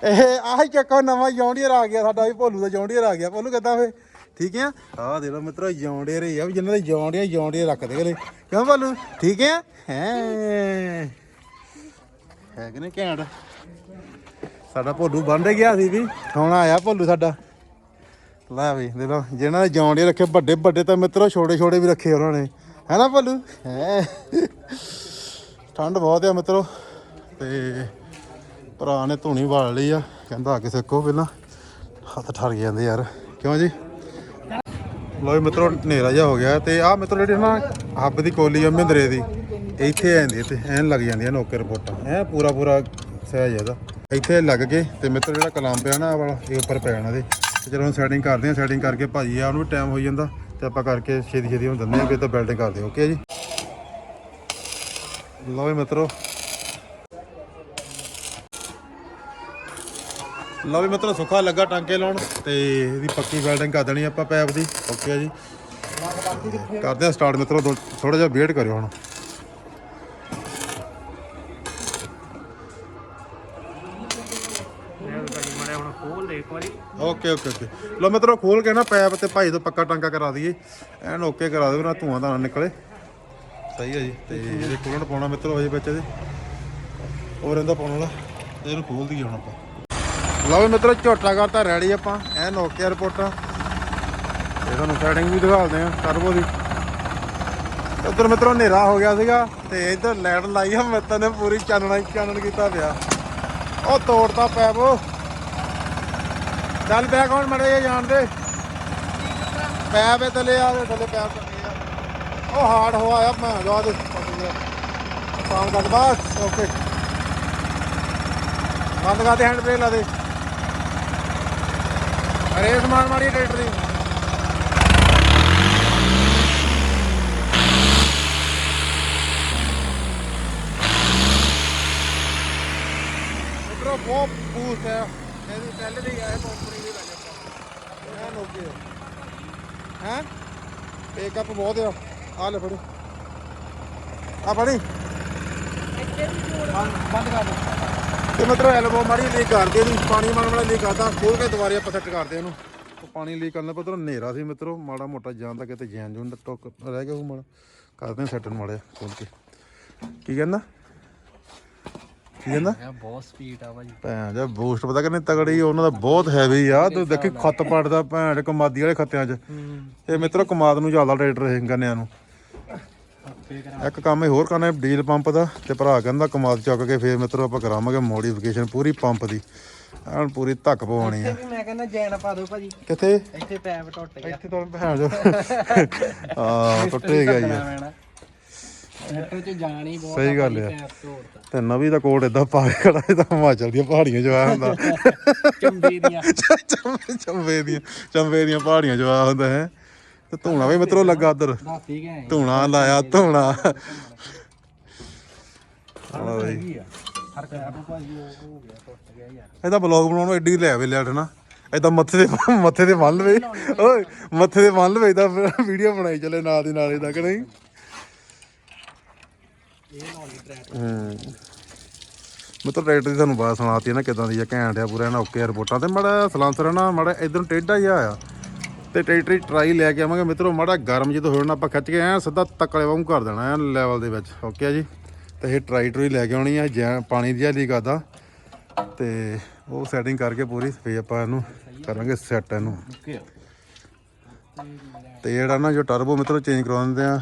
ਇਹ ਆਹੀ ਚੱਕੋ ਨਵਾਂ ਜੌਂਡੀਅਰ ਆ ਗਿਆ ਸਾਡਾ ਵੀ ਭੋਲੂ ਦਾ ਜੌਂਡੀਅਰ ਆ ਗਿਆ। ਭੋਲੂ ਕਿੱਦਾਂ ਫੇ ਠੀਕ ਹੈ? ਆਹ ਦੇ ਲੋ ਮਿੱਤਰੋ ਜੌਂਡੀਅਰ ਹੀ ਆ ਵੀ ਜਿਨ੍ਹਾਂ ਦੇ ਜੌਂਡੀਅਰ ਜੌਂਡੀਅਰ ਰੱਖਦੇ ਗਲੇ ਕਿਉਂ ਭੋਲੂ? ਠੀਕ ਹੈ? ਹੈ। ਹੈ ਕਿ ਨਹੀਂ ਘੈਂਟ? ਸਾਡਾ ਭੋਲੂ ਬੰਦ ਗਿਆ ਸੀ ਵੀ, ਹੁਣ ਆਇਆ ਭੋਲੂ ਸਾਡਾ। ਲੈ ਵੀ ਦੇ ਲੋ ਜਿਹਨਾਂ ਦੇ ਜੌਂਡੀਅਰ ਰੱਖੇ, ਵੱਡੇ ਵੱਡੇ ਤਾਂ ਮਿੱਤਰੋ, ਛੋਟੇ ਛੋਟੇ ਵੀ ਰੱਖੇ ਉਹਨਾਂ ਨੇ। ਹੈ ਨਾ ਭੋਲੂ? ਹੈ। ਠੰਡ ਬਹੁਤ ਆ ਮਿੱਤਰੋ। ਤੇ ਭਰਾ ਨੇ ਧੂਣੀ ਵਾਲ ਲਈ ਆ। ਕਹਿੰਦਾ ਆ ਕੇ ਸਿੱਖੋ ਪਹਿਲਾਂ। ਹੱਥ ਠਰ ਜਾਂਦੇ ਯਾਰ। ਕਿਉਂ ਜੀ? ਲੋ ਵੀ ਮਿੱਤਰੋ, ਹਨੇਰਾ ਜਿਹਾ ਹੋ ਗਿਆ ਤੇ ਆਹ ਮਿੱਤਰੋ, ਜਿਹੜੀ ਨਾ ਹੱਬ ਦੀ ਕੋਲੀ ਆ ਮਹਿੰਦਰੇ ਦੀ, ਇੱਥੇ ਆ ਜਾਂਦੀ ਤੇ ਐਨ ਲੱਗ ਜਾਂਦੀਆਂ ਨੌਕੇ ਰਿਪੋਰਟਾਂ ਐ ਪੂਰਾ ਪੂਰਾ ਸਹਿਜ ਇਹਦਾ। ਇੱਥੇ ਲੱਗ ਕੇ ਤੇ ਮਿੱਤਰ, ਜਿਹੜਾ ਕਲਮ ਪਿਆ ਨਾ ਵਾਲਾ, ਇਹ ਉੱਪਰ ਪੈ ਜਾਣਾ ਦੇ ਤੇ ਚਲੋ ਸੈਟਿੰਗ ਕਰਦੇ ਆ ਸੈਟਿੰਗ ਕਰਕੇ ਭਾਜੀ ਆ, ਉਹਨੂੰ ਵੀ ਟਾਈਮ ਹੋਈ ਜਾਂਦਾ ਤੇ ਆਪਾਂ ਕਰਕੇ ਛੇਤੀ ਛੇਤੀ ਹੁਣ ਦਿੰਦੇ ਆ ਵੀ ਤਾਂ ਬਿਲਡਿੰਗ ਕਰਦੇ ਓਕੇ ਜੀ? ਲਓ ਵੀ ਮਿੱਤਰੋ ਲਓ ਵੀ ਮਤਲਬ ਸੁੱਖਾ ਲੱਗਾ ਟਾਂਕੇ ਲਾਉਣ ਤੇ ਇਹਦੀ ਪੱਕੀ ਵੈਲਡਿੰਗ ਕਰ ਦੇਣੀ ਆਪਾਂ ਪੈਪ ਦੀ। ਓਕੇ ਆ ਜੀ। ਕਰਦੇ ਆ ਸਟਾਰਟ ਮਿੱਤਰੋ ਥੋੜਾ ਜਿਹਾ ਵੇਟ ਕਰਿਓ ਹੁਣ। Okay okay okay. ਲਓ ਮਿੱਤਰੋ, ਖੋਲ ਕੇ ਨਾ ਪੈਪ ਤੇ ਭਾਈ ਤੋਂ ਪੱਕਾ ਟਾਂਕਾ ਕਰਾ ਦਈਏ। ਐਨ ਓਕੇ ਕਰਾ ਦਿਓ ਨਾ, ਧੂਆਂ ਤਾਂ ਨਾ ਨਿਕਲੇ। ਸਹੀ ਹੈ ਜੀ, ਤੇ ਇਹਦੇ ਕੂਲੈਂਟ ਪਾਉਣਾ ਮਿੱਤਰੋ ਹਜੇ ਵਿੱਚ ਇਹਦੇ। ਹੋਰ ਇਹਦਾ ਪਾਉਣ ਵਾਲਾ ਇਹਨੂੰ ਖੋਲ ਦਈਏ ਹੁਣ ਆਪਾਂ। ਲਓ ਵੀ ਮਿੱਤਰੋ, ਝੋਟਾ ਕਰਤਾ ਰੈਡੀ ਆਪਾਂ। ਐਨ ਓਕੇ ਰਿਪੋਰਟਾਂ ਤੇ ਤੁਹਾਨੂੰ ਸੈਟਿੰਗ ਵੀ ਦਿਖਾਉਂਦੇ ਆ ਟਰਬੋ ਦੀ। ਉੱਧਰ ਮਿੱਤਰੋ, ਹਨੇਰਾ ਹੋ ਗਿਆ ਸੀਗਾ ਤੇ ਇੱਧਰ ਲਾਈਟ ਲਾਈ ਆ ਮਿੱਤਰ ਨੇ ਪੂਰੀ ਚਾਨਣਾ ਹੀ ਚਾਨਣ ਕੀਤਾ ਪਿਆ। ਉਹ ਤੋੜਤਾ ਪੈਪ ਚੱਲ ਪਿਆ ਕੌਣ ਮੜੇ ਜਾਣਦੇ ਪੈਪ ਇਹ ਥੱਲੇ ਆ ਥੱਲੇ ਪੈਪ ਚੱਕੇ ਆ ਉਹ ਹਾਰਡ ਹੋ ਆਇਆ, ਮੈਂ ਜਾ ਦੇ ਕੰਮ ਕਰ, ਬਸ ਓਕੇ ਬੰਦ ਕਰਦੇ ਹੈਂਡ ਬ੍ਰੇਕ ਲਾ ਦੇ। ਰੇਸ ਮਾਰ ਮਾਰੀ ਟਰੈਕਟਰ ਦੀ। ਉਧਰੋਂ ਬਹੁਤ ਬੂਸਟ ਹੈ। ਇਹਦੀ ਪਹਿਲੇ ਦੀ ਹੈ ਕੰਪਨੀ ਦੀ ਲੱਗ ਐਨ ਓਕੇ ਹੈ। ਪੇਕਅਪ ਬਹੁਤ ਆ। ਆ ਲੈ ਫੜੋ। ਆ ਫੜੀ। ਬੰਦ ਕਰ ਦੇ। ਤੇ ਮਤਲਬ ਐਲਬੋ ਮਾਰੀ ਲੀਕ ਕਰਦੇ ਇਹਨੂੰ ਪਾਣੀ ਮਾਰਨ ਵਾਲਾ ਲੀਕ ਕਰਦਾ ਖੋਲ ਕੇ ਦੁਬਾਰੇ ਆਪਾਂ ਸੈੱਟ ਕਰਦੇ ਇਹਨੂੰ। ਉਹ ਪਾਣੀ ਲੀਕ ਕਰਨ ਦਾ ਪਤਰ ਹਨੇਰਾ ਸੀ ਮਿੱਤਰੋ ਮਾੜਾ ਮੋਟਾ ਜਾਂਦਾ ਕਿਤੇ ਜੈਨ ਜੂਨ ਦਾ ਟੋਕ ਰਹਿ ਗਿਆ ਉਹ ਮਾੜਾ। ਕਰਦੇ ਹਾਂ ਸੈੱਟ ਨੂੰ ਮਾੜਾ ਜਿਹਾ ਖੋਲ ਕੇ। ਕੀ ਕਹਿੰਦਾ? ਕੀ ਕਹਿੰਦਾ? ਬਹੁਤ ਸਪੀਡ ਆ ਭਾਜੀ। ਭੈਣ ਦਾ ਬੂਸਟ ਪਤਾ ਕਿੰਨੇ ਤਗੜੀ ਉਹਨਾਂ ਦਾ ਬਹੁਤ ਹੈਵੀ ਆ। ਤੂੰ ਦੇਖੀ ਖੱਤ ਪੜਦਾ ਭੈਣ ਕਮਾਦੀ ਵਾਲੇ ਖੱਤਿਆਂ 'ਚ। ਇਹ ਮਿੱਤਰੋ ਕਮਾਦ ਨੂੰ ਚੱਲਦਾ ਟਰੈਕਟਰ ਇਹ ਗੰਨਿਆਂ ਨੂੰ। ਇੱਕ ਕੰਮ ਇਹ ਹੋਰ ਕਰਨਾ ਹੈ ਡੀਜ਼ਲ ਪੰਪ ਦਾ ਤੇ ਭਰਾ ਕਹਿੰਦਾ ਕਮਾਦ ਚੁੱਕ ਕੇ ਫੇਰ ਮਿੱਤਰੋ ਆਪਾਂ ਕਰਾਵਾਂਗੇ ਮੋਡੀਫਿਕੇਸ਼ਨ ਪੂਰੀ ਪੰਪ ਦੀ। ਐਨ ਪੂਰੀ ਧੱਕ ਪਵਾਉਣੀ ਆ। ਮੈਂ ਕਹਿੰਦਾ ਜੈਨ ਪਾ ਦਿਓ ਭਾਜੀ। ਕਿੱਥੇ? ਇੱਥੇ ਪੈਪ ਟੁੱਟ ਗਿਆ। ਇੱਥੇ ਤੋਂ ਭੈਣ ਜੋ ਆ ਟੁੱਟੇ ਗਿਆ ਜੀ। ਟਰੈਕਟਰ ਚ ਜਾਣ ਹੀ ਬਹੁਤ ਸਹੀ ਗੱਲ ਆ ਤੇ ਨਵੀਂ ਦਾ ਕੋਟ ਇਦਾਂ ਪਾ ਕੇ ਖੜਾ ਇਹਦਾ ਹਿਮਾਚਲ ਦੀਆਂ ਪਹਾੜੀਆਂ ਜੋ ਆਇਆ ਹੁੰਦਾ। ਚੰਬੀ ਦੀਆਂ। ਚੰਬੇ ਦੀਆਂ। ਚੰਬੇ ਦੀਆਂ ਪਹਾੜੀਆਂ ਜੋ ਆ ਹੁੰਦਾ ਹੈ। ਤੇ ਧੂਣਾ ਵੀ ਮਿੱਤਰੋ ਲੱਗਾ ਉਧਰ। ਗਏ ਧੂਣਾ ਲਾਇਆ ਧੂਣਾ। ਹਾਂ ਬਈ। ਹਰ ਪੈਪ ਭਾਜੀ ਉਹ ਹੋ ਗਿਆ ਟੁੱਟ ਗਿਆ ਯਾਰ। ਇਹਦਾ ਬਲੌਗ ਬਣਾਉਣ ਨੂੰ ਐਡੀ ਲੈ ਵੇ ਲਿਆ ਨਾ ਏਦਾਂ ਮੱਥੇ ਦੇ ਮੱਥੇ ਦੇ ਬੰਨ ਲਵੇ ਓਏ ਮੱਥੇ ਦੇ ਬੰਨ ਲਵੇ ਤਾਂ ਵੀਡੀਓ ਬਣਾਈ ਚੱਲੇ ਨਾਲ ਦੀ ਨਾਲ ਇਹਦਾ ਕਿ ਨਹੀਂ? ਹੂੰ। ਮਤਲਬ ਟਰੈਕਟਰ ਦੀ ਤੁਹਾਨੂੰ ਬਾਤ ਸੁਣਾਤੀ ਹੈ ਨਾ ਕਿਦਾਂ ਦੀ ਆ ਘੈਂਟ ਆ ਪੂਰਾ ਨਾ ਓਕੇ ਰਿਪੋਰਟਾਂ ਤੇ ਮੜਾ ਸਲਾਂਸਰ ਨਾ ਮੜਾ ਇਧਰ ਟੇਢਾ ਜਿਹਾ ਆ। ਤੇ ਟਰੈਕਟਰ ਦੀ ਟਰਾਈ ਲੈ ਕੇ ਆਵਾਂਗੇ। ਮਿੱਤਰੋ ਮੜਾ ਗਰਮ ਜਦੋਂ ਹੋਣਾ ਆਪਾਂ ਖਿੱਚ ਕੇ ਐ ਸਿੱਧਾ ਤਕਲੇ ਵਾਂਗ ਕਰ ਦੇਣਾ ਐ ਲੈਵਲ ਦੇ ਵਿੱਚ। ਓਕੇ ਆ ਜੀ? ਤੇ ਇਹ ਟਰਾਈ ਟਰੂਈ ਲੈ ਕੇ ਆਉਣੀ ਆ ਜੈ ਪਾਣੀ ਦੀ ਹਾਲੀ ਕਰਦਾ ਤੇ ਉਹ ਸੈਟਿੰਗ ਕਰਕੇ ਪੂਰੀ ਫੇਰ ਆਪਾਂ ਇਹਨੂੰ ਕਰਾਂਗੇ ਸੈੱਟ ਇਹਨੂੰ। ਤੇ ਜਿਹੜਾ ਨਾ ਜੋ ਟਰਬੋ ਮਿੱਤਰੋ ਚੇਂਜ ਕਰਵਾ ਦਿੰਦੇ ਆ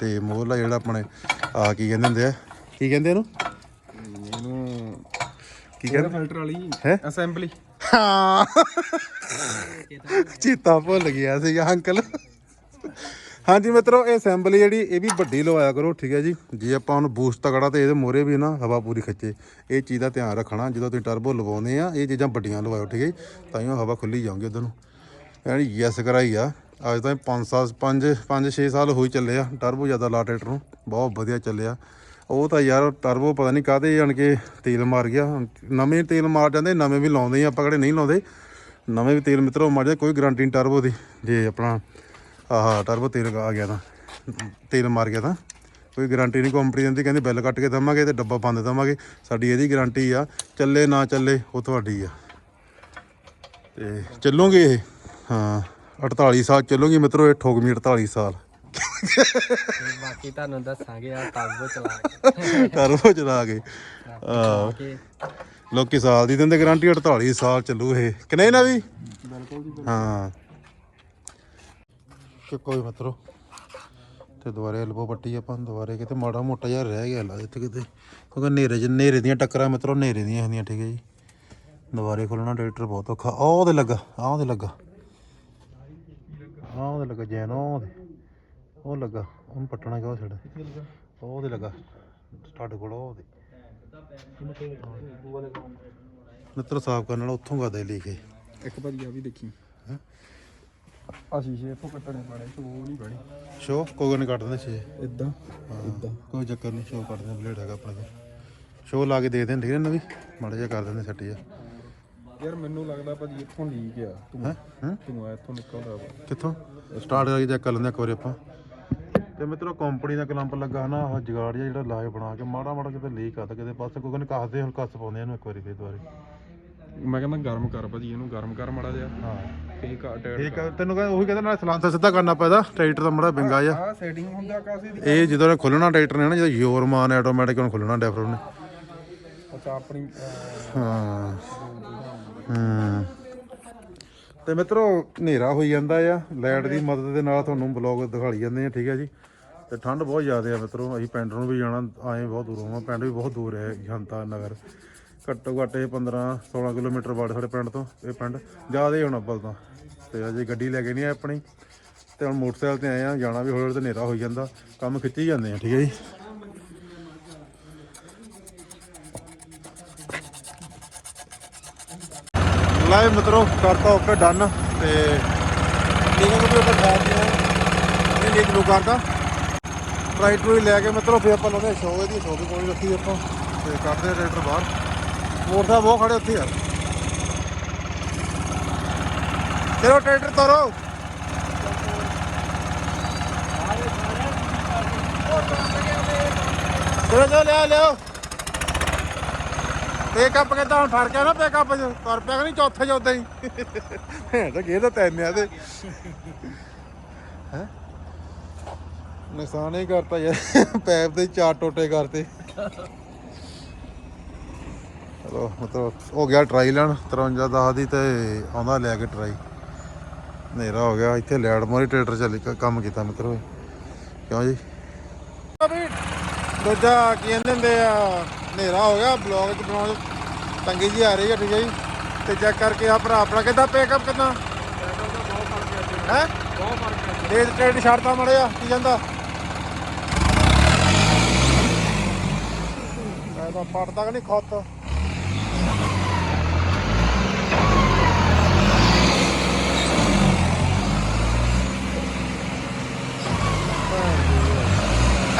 ਤੇ ਮੋਹਲਾ ਜਿਹੜਾ ਆਪਣੇ ਆ ਕੀ ਕਹਿੰਦੇ ਹੁੰਦੇ ਆ? ਕੀ ਕਹਿੰਦੇ ਇਹਨੂੰ? ਇਹਨੂੰ ਕੀ ਕਹਿੰਦੇ? ਫਿਲਟਰ ਵਾਲੀ ਹੈਂ? ਅਸੈਂਬਲੀ ਹਾਂ। ਚੀਤਾ ਭੁੱਲ ਗਿਆ ਸੀਗਾ, ਅੰਕਲ। ਹਾਂਜੀ ਮਿੱਤਰੋ, ਇਹ ਅਸੈਂਬਲੀ ਜਿਹੜੀ, ਇਹ ਵੀ ਵੱਡੀ ਲਵਾਇਆ ਕਰੋ, ਠੀਕ ਹੈ ਜੀ। ਜੇ ਆਪਾਂ ਉਹਨੂੰ ਬੂਸਟ ਤਗੜਾ ਤੇ ਇਹਦੇ ਮੋਰੇ ਵੀ ਨਾ ਹਵਾ ਪੂਰੀ ਖਿੱਚੇ, ਇਹ ਚੀਜ਼ ਦਾ ਧਿਆਨ ਰੱਖਣਾ, ਜਦੋਂ ਤੁਸੀਂ ਟਰਬੋ ਲਵਾਉਂਦੇ ਆ, ਇਹ ਚੀਜ਼ਾਂ ਵੱਡੀਆਂ ਲਵਾਇਓ, ਠੀਕ ਹੈ ਜੀ। ਤਾਂ ਹੀ ਉਹ ਹਵਾ ਖੁੱਲੀ ਜਾਊਗੀ ਉਧਰ ਨੂੰ। ਯਾਨੀ ਯੈਸ ਕਰਾਈ ਆ। ਅੱਜ ਤਾਂ 5 ਸਾਲ 5 5 6 ਸਾਲ ਹੋਈ ਚੱਲੇ ਆ ਟਰਬੋ ਜ਼ਿਆਦਾ ਲਾ ਟਰੈਕਟਰ ਨੂੰ, ਬਹੁਤ ਵਧੀਆ ਚੱਲਿਆ। ਉਹ ਤਾਂ ਯਾਰ ਟਰਬੋ ਪਤਾ ਨਹੀਂ ਕਾਹਦੇ ਜਾਣ ਕੇ ਤੇਲ ਮਾਰ ਗਿਆ, ਨਵੇਂ ਤੇਲ ਮਾਰ ਜਾਂਦੇ, ਨਵੇਂ ਵੀ ਲਾਉਂਦੇ ਆ, ਆਪਾਂ ਕਿਹੜੇ ਨਹੀਂ ਲਾਉਂਦੇ। ਨਵੇਂ ਵੀ ਤੇਲ ਮਿੱਤਰੋ ਮਾਰ ਜਾਂਦੇ ਕੋਈ ਗਾਰੰਟੀ ਨਹੀਂ ਟਰਬੋ ਦੀ। ਜੇ ਆਪਣਾ ਆਹ ਟਰਬੋ ਤੇਲ ਆ ਗਿਆ ਤਾਂ ਤੇਲ ਮਾਰ ਗਿਆ ਤਾਂ ਕੋਈ ਗਾਰੰਟੀ ਨਹੀਂ ਕੰਪਨੀ ਦਿੰਦੀ ਕਹਿੰਦੇ ਬਿੱਲ ਕੱਟ ਕੇ ਦਵਾਂਗੇ ਤੇ ਡੱਬਾ ਬੰਦ ਦਵਾਂਗੇ। ਸਾਡੀ ਇਹਦੀ ਗਾਰੰਟੀ ਆ ਚੱਲੇ ਨਾ ਚੱਲੇ ਉਹ ਤੁਹਾਡੀ ਆ। ਤੇ ਚੱਲੂਗੇ ਇਹ? ਹਾਂ 48 ਸਾਲ ਚੱਲੂਗੀ ਮਿੱਤਰੋ ਇਹ ਠੋਕਮੀ 48 ਸਾਲ। ਬਾਕੀ ਤੁਹਾਨੂੰ ਦੱਸਾਂਗੇ ਆ ਟਰਬੋ ਚਲਾ ਕੇ। ਟਰਬੋ ਚਲਾ ਕੇ। ਆ ਲੋਕੀ ਸਾਲ ਦੀ ਦਿੰਦੇ ਗਾਰੰਟੀ 48 ਸਾਲ ਚੱਲੂ ਇਹ। ਕਿ ਨਹੀਂ ਨਾ ਵੀ? ਹਾਂ। ਕਿ ਕੋਈ ਮਤਰੋ ਤੇ ਦੁਬਾਰੇ ਐਲਬੋ ਪੱਟੀ ਆਪਾਂ, ਦੁਬਾਰੇ ਕਿਤੇ ਮਾੜਾ ਮੋਟਾ ਜਿਹਾ ਰਹਿ ਗਿਆ ਲਾ ਇੱਥੇ ਕਿਤੇ। ਕਿਉਂਕਿ ਨੇਰੇ ਚ, ਨੇਰੇ ਦੀਆਂ ਟੱਕਰਾਂ ਮਿੱਤਰੋ ਨੇਰੇ ਦੀਆਂ ਹੁੰਦੀਆਂ, ਠੀਕ ਹੈ ਜੀ। ਦੁਬਾਰੇ ਖੋਲਣਾ ਟਰੈਕਟਰ ਬਹੁਤ ਔਖਾ। ਆਹ ਉਹਦੇ ਲੱਗਾ, ਆਹ ਉਹਦੇ ਲੱਗਾ। ਆਹ ਉਹਦੇ ਲੱਗਾ, ਜੈਨ ਉਹ ਉਹ ਲੱਗਾ, ਉਹਨੂੰ ਪੱਟਣਾ ਕਿਉਂ ਛੱਡ? ਉਹ ਉਹਦੇ ਲੱਗਾ। ਸਟਾਰਟ ਕੋਲ ਉਹਦੇ। ਮਿੱਤਰ ਸਾਫ਼ ਕਰਨ ਨਾਲ ਉੱਥੋਂ ਗਾ ਦੇ ਲਿਖੇ ਇੱਕ ਭਾਜੀ ਆ ਵੀ ਦੇਖੀ। ਆ ਸ਼ੀਸ਼ੇ ਇੱਥੋਂ ਕੱਟਣੇ ਪੈਣੇ ਤੂੰ ਉਹ ਨਹੀਂ ਪੈਣੀ। ਸ਼ੋ ਕੋਗਨ ਕੱਟ ਦਿੰਦੇ ਛੇ। ਇਦਾਂ ਇਦਾਂ ਕੋਈ ਚੱਕਰ ਨਹੀਂ ਸ਼ੋ ਕੱਟ ਦਿੰਦੇ ਬਲੇਡ ਹੈਗਾ ਆਪਣੇ ਕੋਲ ਸ਼ੋ ਲਾ ਕੇ ਦੇ ਦਿੰਦੇ ਠੀਕ ਹੈ ਨਵੀਂ ਮਾੜਾ ਜਿਹਾ ਕਰ ਦਿੰਦੇ ਸੈੱਟ ਜਿਹਾ। ਯਾਰ ਮੈਨੂੰ ਲੱਗਦਾ ਭਾਜੀ ਇੱਥੋਂ ਲੀਕ ਆ। ਤੂੰ? ਤੂੰ ਆ ਇੱਥੋਂ ਨਿਕਲਦਾ ਵਾ। ਕਿੱਥੋਂ? ਸਟਾਰਟ ਕਰਕੇ ਚੈੱਕ ਕਰ ਲੈਂਦੇ ਇੱਕ ਵਾਰੀ ਆਪਾਂ। ਤੇ ਮਿੱਤਰੋ ਕੰਪਨੀ ਦਾ ਕਲੰਪ ਲੱਗਾ ਨਾ ਆਹ ਜਗਾੜ ਜਿਹਾ ਜਿਹੜਾ ਲਾਏ ਬਣਾ ਕੇ ਮਾੜਾ ਮਾੜਾ ਕਿਤੇ ਲੀਕ ਆ ਤਾਂ ਕਿਤੇ ਪਾਸੇ ਕੋਈ ਕਹਿੰਦੇ ਕੱਸਦੇ ਹੁਣ ਕੱਸ ਪਾਉਂਦੇ ਆ ਇਹਨੂੰ ਇੱਕ ਵਾਰੀ ਫੇਰ ਦੁਬਾਰੇ। ਮੈਂ ਕਹਿੰਦਾ ਗਰਮ ਕਰ ਭਾਜੀ ਇਹਨੂੰ ਗਰਮ ਕਰ ਮਾੜਾ ਜਿਹਾ। ਹਾਂ। ਫੇਰ ਕਾ ਠੀਕ ਆ ਤੈਨੂੰ ਕਹਿੰਦਾ ਉਹੀ ਕਹਿੰਦਾ ਨਾਲ ਸਲਾਂਸਰ ਸਿੱਧਾ ਕਰਨਾ ਪੈਦਾ ਟਰੈਕਟਰ ਦਾ ਮੜਾ ਬਿੰਗਾ ਜਿਹਾ। ਆ ਸੈਟਿੰਗ ਹੁੰਦਾ ਕਾਸੇ ਦੀ ਇਹ ਜਦੋਂ ਖੁੱਲਣਾ ਟਰੈਕਟਰ ਨੇ ਨਾ ਜਦੋਂ ਯੋਰ ਮਾਨ ਆਟੋਮੈਟਿਕ ਨੂੰ ਖੁੱਲਣਾ ਡੈਫਰ ਨੇ। ਅੱਛਾ ਆਪਣੀ ਹੂੰ ਤੇ ਮਿੱਤਰੋ ਹਨੇਰਾ ਹੋਈ ਜਾਂਦਾ ਆ ਲਾਈਟ ਦੀ ਮਦਦ ਦੇ ਨਾਲ ਤੁਹਾਨੂੰ ਬਲੌਗ ਦਿਖਾਈ ਜਾਂਦੇ ਆ ਠੀਕ ਹੈ ਜੀ। ਤੇ ਠੰਡ ਬਹੁਤ ਜ਼ਿਆਦਾ ਆ ਮਿੱਤਰੋ। ਅਸੀਂ ਪਿੰਡ ਨੂੰ ਵੀ ਜਾਣਾ, ਆਏ ਬਹੁਤ ਦੂਰੋਂ ਆ। ਪਿੰਡ ਵੀ ਬਹੁਤ ਦੂਰ ਹੈ, ਜਨਤਾ ਨਗਰ। ਘੱਟੋ ਘੱਟ ਇਹ 15 16 ਕਿਲੋਮੀਟਰ ਬਾੜ ਸਾਡੇ ਪਿੰਡ ਤੋਂ, ਇਹ ਪਿੰਡ। ਜ਼ਿਆਦਾ ਹੀ ਹੁਣ ਅੱਬਲ ਤਾਂ। ਤੇ ਅਜੇ ਗੱਡੀ ਲੈ ਕੇ ਨਹੀਂ ਆਏ ਆਪਣੀ। ਤੇ ਹੁਣ ਮੋਟਰਸਾਈਕਲ ਤੇ ਆਏ ਆ, ਜਾਣਾ ਵੀ ਹੌਲੀ ਹੌਲੀ ਤੇ ਹਨੇਰਾ ਹੋਈ ਜਾਂਦਾ। ਕੰਮ ਖਿੱਚੀ ਜਾਂਦੇ ਆ, ਠੀਕ ਹੈ ਜੀ? ਲਾਈਵ ਮਿੱਤਰੋ, ਕਰਤਾ ਓਕੇ, ਡਨ। ਤੇ ਲੀਗਲ ਵੀ ਉੱਤੇ ਖਾ ਦਿਆ ਇਹ ਲੀਕ ਨੂੰ ਕਰਦਾ ਟਰੈਕਟਰ ਵੀ ਲੈ ਕੇ ਮਿੱਤਰੋ ਫਿਰ ਆਪਾਂ ਲਾਉਂਦੇ ਸ਼ੋਅ ਇਹਦੀ ਸ਼ੋਅ ਵੀ ਕੋਲ ਰੱਖੀ ਆਪਾਂ। ਤੇ ਕਰਦੇ ਆ ਟਰੈਕਟਰ ਬਾਹਰ। ਮੋਟਰਸਾਈਕਲ ਬਹੁਤ ਖੜੇ ਉੱਥੇ ਯਾਰ। ਚਲੋ ਟਰੈਕਟਰ ਤੋਰੋ। ਚਲੋ ਚਲੋ ਲਿਆ ਲਿਓ ਪੇਕਅਪ ਕਿਦਾਂ ਹੁਣ ਫੜ ਕੇ ਨਾ ਪੇਕਅਪ ਚ ਤੁਰ ਪਿਆ ਨਹੀਂ ਚੌਥੇ ਚ ਉਦਾਂ ਹੀ? ਹੈ ਤਾਂ ਗੇਰ ਤਾਂ ਤੈਨ ਤੇ। ਹੈ? ਨੁਕਸਾਨ ਹੀ ਕਰਤਾ ਯਾਰ ਪੈਪ ਦੇ ਚਾਰ ਟੋਟੇ ਕਰਤੇ। ਚਲੋ ਮਤਲਬ ਹੋ ਗਿਆ ਟਰਾਈ ਲੈਣ 53 10 ਦੀ ਤੇ ਆਉਂਦਾ ਲੈ ਕੇ ਟਰਾਈ ਹਨੇਰਾ ਹੋ ਗਿਆ ਇੱਥੇ ਲੈਡ ਮੋਰੀ ਟਰੈਕਟਰ ਚੱਲ ਕ- ਕੰਮ ਕੀਤਾ ਮਿੱਤਰੋ ਕਿਉਂ ਜੀ? ਦੂਜਾ ਕੀ ਕਹਿੰਦੇ ਹੁੰਦੇ ਆ? ਹਨੇਰਾ ਹੋ ਗਿਆ ਬਲੌਗ ਚ ਬਣਾਉਣ। ਤੰਗੀ ਜੀ ਆ ਰਹੀ ਹੈ ਠੀਕ ਹੈ ਜੀ। ਤੇ ਚੈੱਕ ਕਰਕੇ ਆ ਭਰਾ ਆਪਣਾ ਕਿੱਦਾਂ ਪੈਕਅਪ ਕਿੱਦਾਂ? ਹੈ? ਬਹੁਤ ਫ਼ਰਕ ਹੈ ਇਹ ਟ੍ਰੇਡ ਛੱਡਤਾ ਮੜਿਆ ਕੀ ਜਾਂਦਾ ਤਾਂ ਪੜਦਾ ਕਿ ਨਹੀਂ ਖੁੱਤ?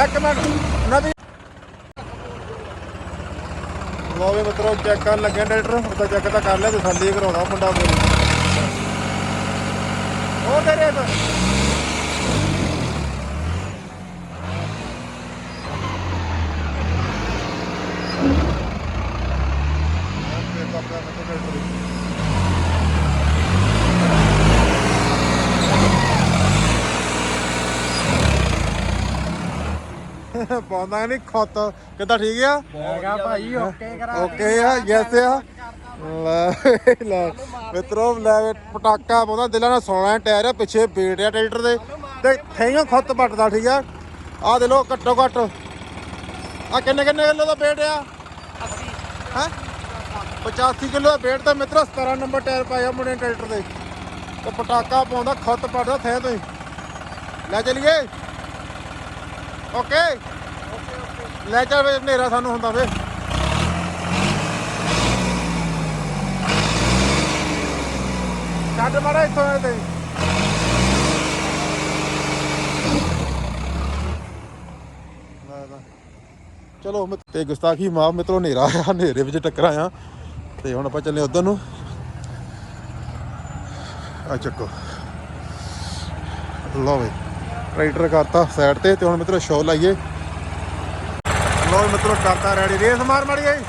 ਇੱਕ ਮਿੰਟ ਨਵੀਂ ਲੋਵੇ ਮਿੱਤਰੋ ਚੈੱਕ ਕਰਨ ਲੱਗੇ ਡਾਕਟਰ। ਉਹਦਾ ਚੈੱਕ ਤਾਂ ਕਰ ਲਿਆ ਤੇ ਥੱਲੇ ਕਰਾਉਣਾ ਮੁੰਡਾ। ਮੇਰੇ ਉਹ ਤੇਰੇ ਤੋਂ ਪਾਉਂਦਾ ਨਹੀਂ ਖੁੱਤ। ਕਿੱਦਾਂ ਠੀਕ ਆ? ਹੈਗਾ ਭਾਈ ਓਕੇ ਕਰਾ ਓਕੇ ਆ ਯੈਸ ਆ। ਲੈ ਲੈ। ਮਿੱਤਰੋ ਲੈ ਪਟਾਕਾ ਪਾਉਂਦਾ ਦਿਲਾਂ ਨਾਲ ਸੋਨਾ ਟਾਇਰ ਆ ਪਿੱਛੇ ਬੇਟ ਆ ਟਰੈਕਟਰ ਦੇ। ਤੇ ਥਈਆਂ ਖੁੱਤ ਪੱਟਦਾ ਠੀਕ ਆ। ਆ ਦੇ ਲੋ ਘੱਟੋ ਘੱਟ। ਆ ਕਿੰਨੇ ਕਿੰਨੇ ਕਿਲੋ ਦਾ ਬੇਟ ਆ? 80 ਹੈ? 85 ਕਿਲੋ ਦਾ ਬੇਟ ਤੇ ਮਿੱਤਰੋ 17 ਨੰਬਰ ਟਾਇਰ ਪਾਇਆ ਮੁੰਡੇ ਟਰੈਕਟਰ ਦੇ ਤੇ ਪਟਾਕਾ ਪਾਉਂਦਾ ਖੁੱਤ ਪੱਟਦਾ ਥੇ ਤੋਂ ਹੀ। ਲੈ ਚਲੀਏ। ਓਕੇ। ਲੈ ਚੱਲ ਵੇ ਹਨੇਰਾ ਸਾਨੂੰ ਹੁੰਦਾ ਵੇ ਛੱਡ ਮਾੜਾ ਇੱਥੋਂ ਇਹ ਤੇ ਚਲੋ ਤੇ ਗੁਸਤਾਖੀ ਮਾਫ ਮਿੱਤਰੋ, ਹਨੇਰਾ ਆ ਹਨੇਰੇ ਵਿੱਚ ਟੱਕਰਾਂ ਆ ਤੇ ਹੁਣ ਆਪਾਂ ਚੱਲੇ ਉਧਰ ਨੂੰ। ਆ ਚੱਕੋ। ਲਓ ਵੇ ਟਰੈਕਟਰ ਕਰਤਾ ਸਾਈਡ ਤੇ ਤੇ ਹੁਣ ਮਿੱਤਰੋ ਸ਼ੋ ਲਾਈਏ। ਲਓ ਵੀ ਮਿੱਤਰੋ ਕਰਤਾ ਰੈਡੀ। ਰੇਸ ਮਾਰ ਮਾਰੀ ਗਈ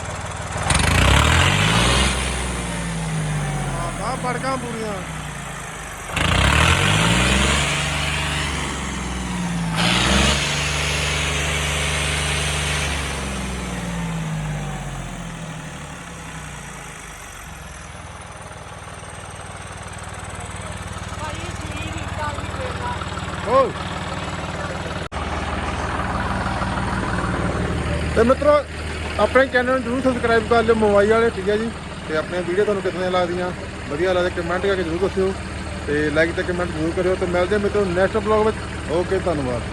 ਆ ਬੜਕਾਂ ਪੂਰੀਆਂ ਓ ਤੇ ਮਿੱਤਰੋ ਆਪਣੇ ਚੈਨਲ ਨੂੰ ਜਰੂਰ ਸਬਸਕ੍ਰਾਈਬ ਕਰ ਲਿਓ, ਮੋਬਾਈਲ ਵਾਲੇ ਠੀਕ ਹੈ ਜੀ। ਤੇ ਆਪਣੀਆਂ ਵੀਡੀਓ ਤੁਹਾਨੂੰ ਕਿਤਨੀਆਂ ਲੱਗਦੀਆਂ, ਵਧੀਆ ਲੱਗਦੇ ਕਮੈਂਟ ਕਰਕੇ ਜਰੂਰ ਦੱਸਿਓ। ਤੇ ਲਾਈਕ ਤੇ ਕਮੈਂਟ ਜਰੂਰ ਕਰਿਓ ਤੇ ਮਿਲਦੇ ਹਾਂ ਮਿੱਤਰੋ ਨੈਕਸਟ ਬਲੌਗ ਵਿੱਚ। ਓਕੇ ਧੰਨਵਾਦ।